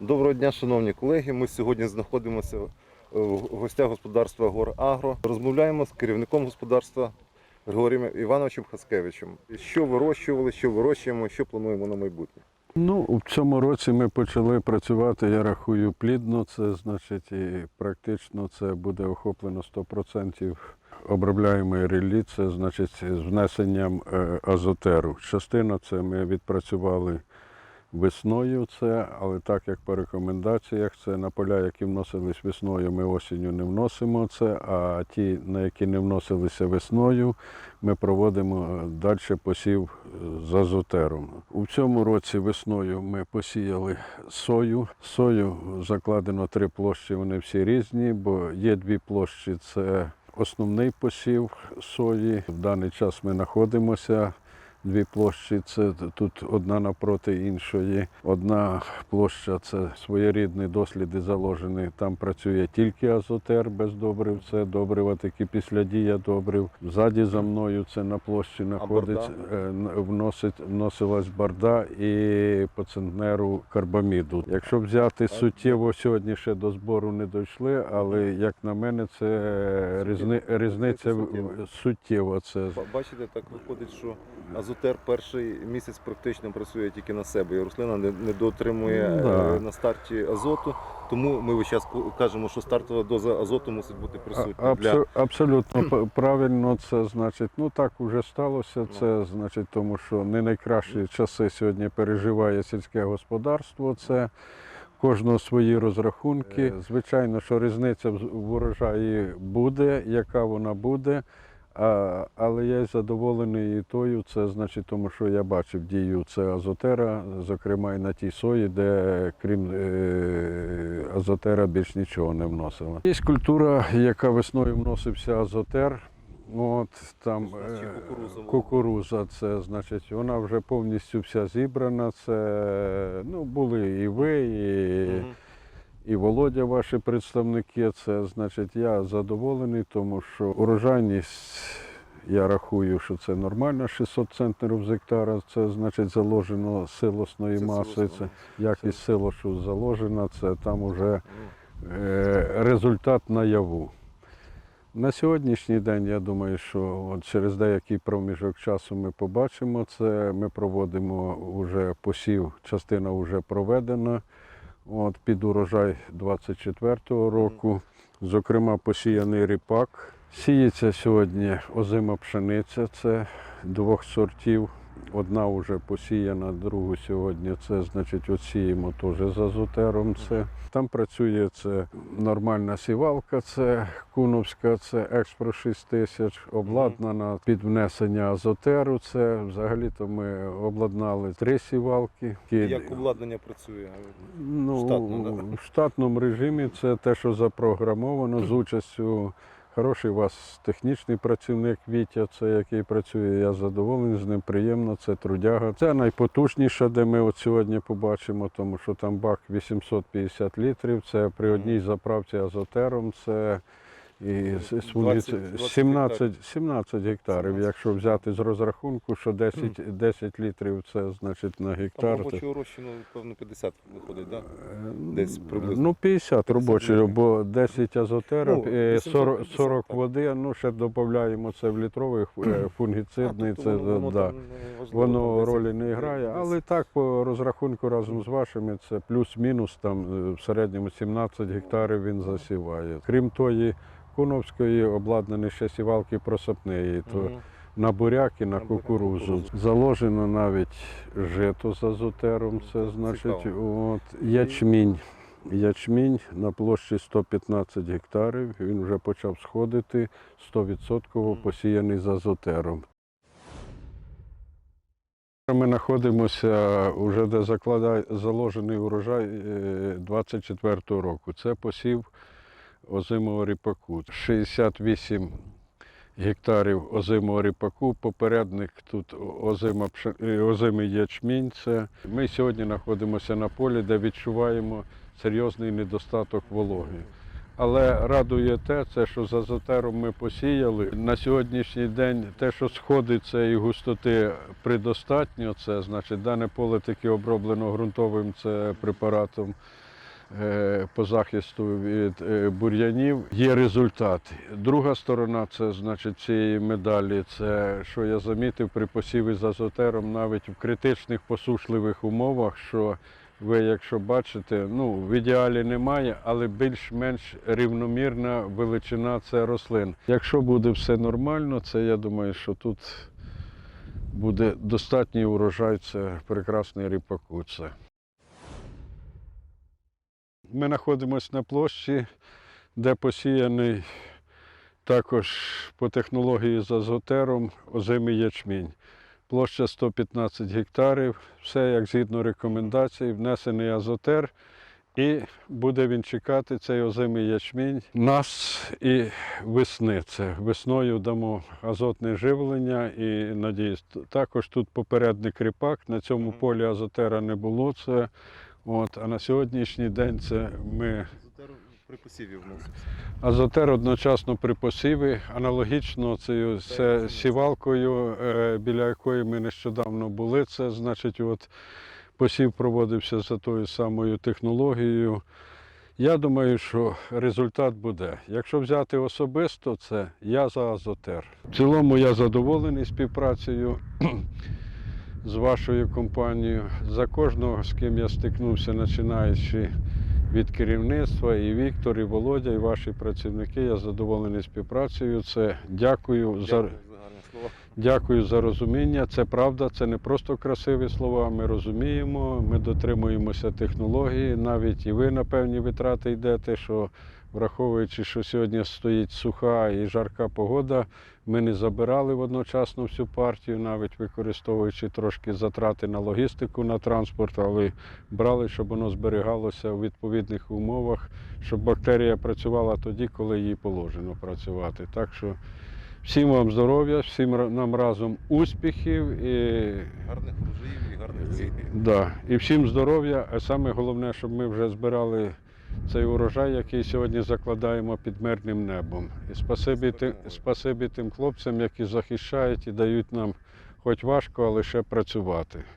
Доброго дня, шановні колеги. Ми сьогодні знаходимося е, в гостях господарства Гор Агро. Розмовляємо з керівником господарства Григорієм Івановичем Хаскевичем. Що вирощували, що вирощуємо, що плануємо на майбутнє. Ну, в цьому році ми почали працювати, я рахую, плідно. Це значить, і практично це буде охоплено 100% обробляємої ріллі, це значить з внесенням е, азотеру. Частина це ми відпрацювали весною, це, але так як по рекомендаціях, це на поля, які вносились весною, ми осінню не вносимо це, а ті, на які не вносилися весною, ми проводимо далі посів з азотером. У цьому році весною ми посіяли сою. Сою закладено три площі, вони всі різні, бо є дві площі це основний посів сої. В даний час ми знаходимося. Дві площі це тут одна напроти іншої. Одна площа це своєрідні досліди заложені. Там працює тільки азотер без добрив. Це добрива такі після дія добрив. Ззаді за мною це на площі знаходиться, е, вносить, вносилась барда і по центнеру карбаміду. Якщо взяти суттєво, сьогодні ще до збору не дійшли, але як на мене, це різни, різниця Суттєво. суттєва. Це Бачите, так виходить, що азотер перший місяць практично працює тільки на себе, і рослина не, не дотримує Ну, да. е, на старті азоту. Тому ми весь час кажемо, що стартова доза азоту мусить бути присутня. Для... Абсолютно правильно, це значить, ну так вже сталося. Ну. Це значить, тому що не найкращі часи сьогодні переживає сільське господарство. Це кожного свої розрахунки. Е. Звичайно, що різниця в урожаї буде, яка вона буде. А, але я задоволений і тою, це значить, тому що я бачив дію це азотера, зокрема і на тій сої, де крім е, азотера більш нічого не вносила. Є культура, яка весною вносився азотер. От там е, кукуруза, це значить, вона вже повністю вся зібрана. Це ну були і ви, і Мгм. І Володя, ваші представники. Це значить, я задоволений, тому що урожайність, я рахую, що це нормально, 600 центнерів з гектара. Це значить заложено силосної Це маси. силосно. Це якість силошу заложена, це там уже Ну, е, результат наяву. На сьогоднішній день я думаю, що от через деякий проміжок часу ми побачимо це. Ми проводимо вже посів, частина вже проведена. От, під урожай 24-го року. Зокрема, посіяний ріпак. Сіється сьогодні озима пшениця, це двох сортів. Одна вже посіяна, другу сьогодні це значить отсіємо теж з азотером. Це. Там працює це нормальна сівалка, це куновська, це Експро 6000, обладнана під внесення азотеру. Це взагалі-то ми обладнали три сівалки. Як обладнання працює? Ну, Штатно, да? в штатному режимі це те, що запрограмовано з участю. Хороший у вас технічний працівник Вітя, це який працює. Я задоволений з ним, приємно, це трудяга. Це найпотужніше, де ми от сьогодні побачимо, тому що там бак 850 літрів. Це при одній заправці азотером. Це і з- з 20 17, 17 гектарів. 17. Якщо взяти з розрахунку, що 10, 10 літрів це значить на гектар. це- робочого розчину, певно, 50 виходить, так? Е, Десь приблизно. Ну, 50 50 робочого, бо 10 азотера, Ну, е, 850, 40, 40 води, ну ще додаємо це в літровий е, фунгіцидний, тобто це воно, да. важливо, Воно ролі не грає, але так по розрахунку разом з вашими це плюс-мінус там е, в середньому 17 гектарів він засіває. Крім тої Куновської обладнані ще сівалки просапної, то Мгм. на буряк і на На буряк, кукурузу. Заложено навіть жито з азотером, це значить Цікаво. от, ячмінь. Ячмінь на площі 115 гектарів. Він вже почав сходити 100% посіяний з азотером. Ми знаходимося вже де закладає заложений урожай е, 24-го року. Це посів озимого ріпаку. 68 гектарів озимого ріпаку. Попередник тут озима, е, озимий ячмінь. Це ми сьогодні знаходимося на полі, де відчуваємо серйозний недостаток вологи. Але радує те, це, що з азотером ми посіяли. На сьогоднішній день те, що сходи цієї густоти предостатньо, це значить дане поле таки оброблено ґрунтовим це препаратом по захисту від е, бур'янів, є результат. Друга сторона це значить цієї медалі, це що я замітив при посіві з азотером навіть в критичних посушливих умовах, що ви, якщо бачите, ну в ідеалі немає, але більш-менш рівномірна величина це рослин. Якщо буде все нормально, це я думаю, що тут буде достатній урожай, це прекрасний ріпаку. Це. Ми знаходимося на площі, де посіяний також по технології з азотером озимий ячмінь. Площа 115 гектарів, все як згідно рекомендацій, внесений азотер. І буде він чекати цей озимий ячмінь нас і весни. Це весною дамо азотне живлення і надіюсь, також тут попередник ріпак. На цьому полі азотера не було. Це от, а на сьогоднішній день це ми При посіві вносився. Азотер одночасно при посіві, аналогічно цією се- сівалкою, е, біля якої ми нещодавно були. Це значить, от посів проводився за тою самою технологією. Я думаю, що результат буде. Якщо взяти особисто, це я за азотер. В цілому я задоволений співпрацею з вашою компанією. За кожного, з ким я стикнувся, починаючи від керівництва, і Віктор, і Володя, і ваші працівники. Я задоволений співпрацею. Це дякую, Дякую за. Дякую за розуміння. Це правда, це не просто красиві слова. Ми розуміємо, ми дотримуємося технології. Навіть і ви на певні витрати йдете, що враховуючи, що сьогодні стоїть суха і жарка погода, ми не забирали одночасно всю партію, навіть використовуючи трошки затрати на логістику на транспорт, але брали, щоб воно зберігалося у відповідних умовах, щоб бактерія працювала тоді, коли їй положено працювати. Так що всім вам здоров'я, всім нам разом успіхів і, Гарних врожаїв і гарних цілей. да, і всім здоров'я. А саме головне, щоб ми вже збирали цей урожай, який сьогодні закладаємо під мирним небом. І спасибі, тим, спасибі тим хлопцям, які захищають і дають нам, хоч важко, але ще працювати.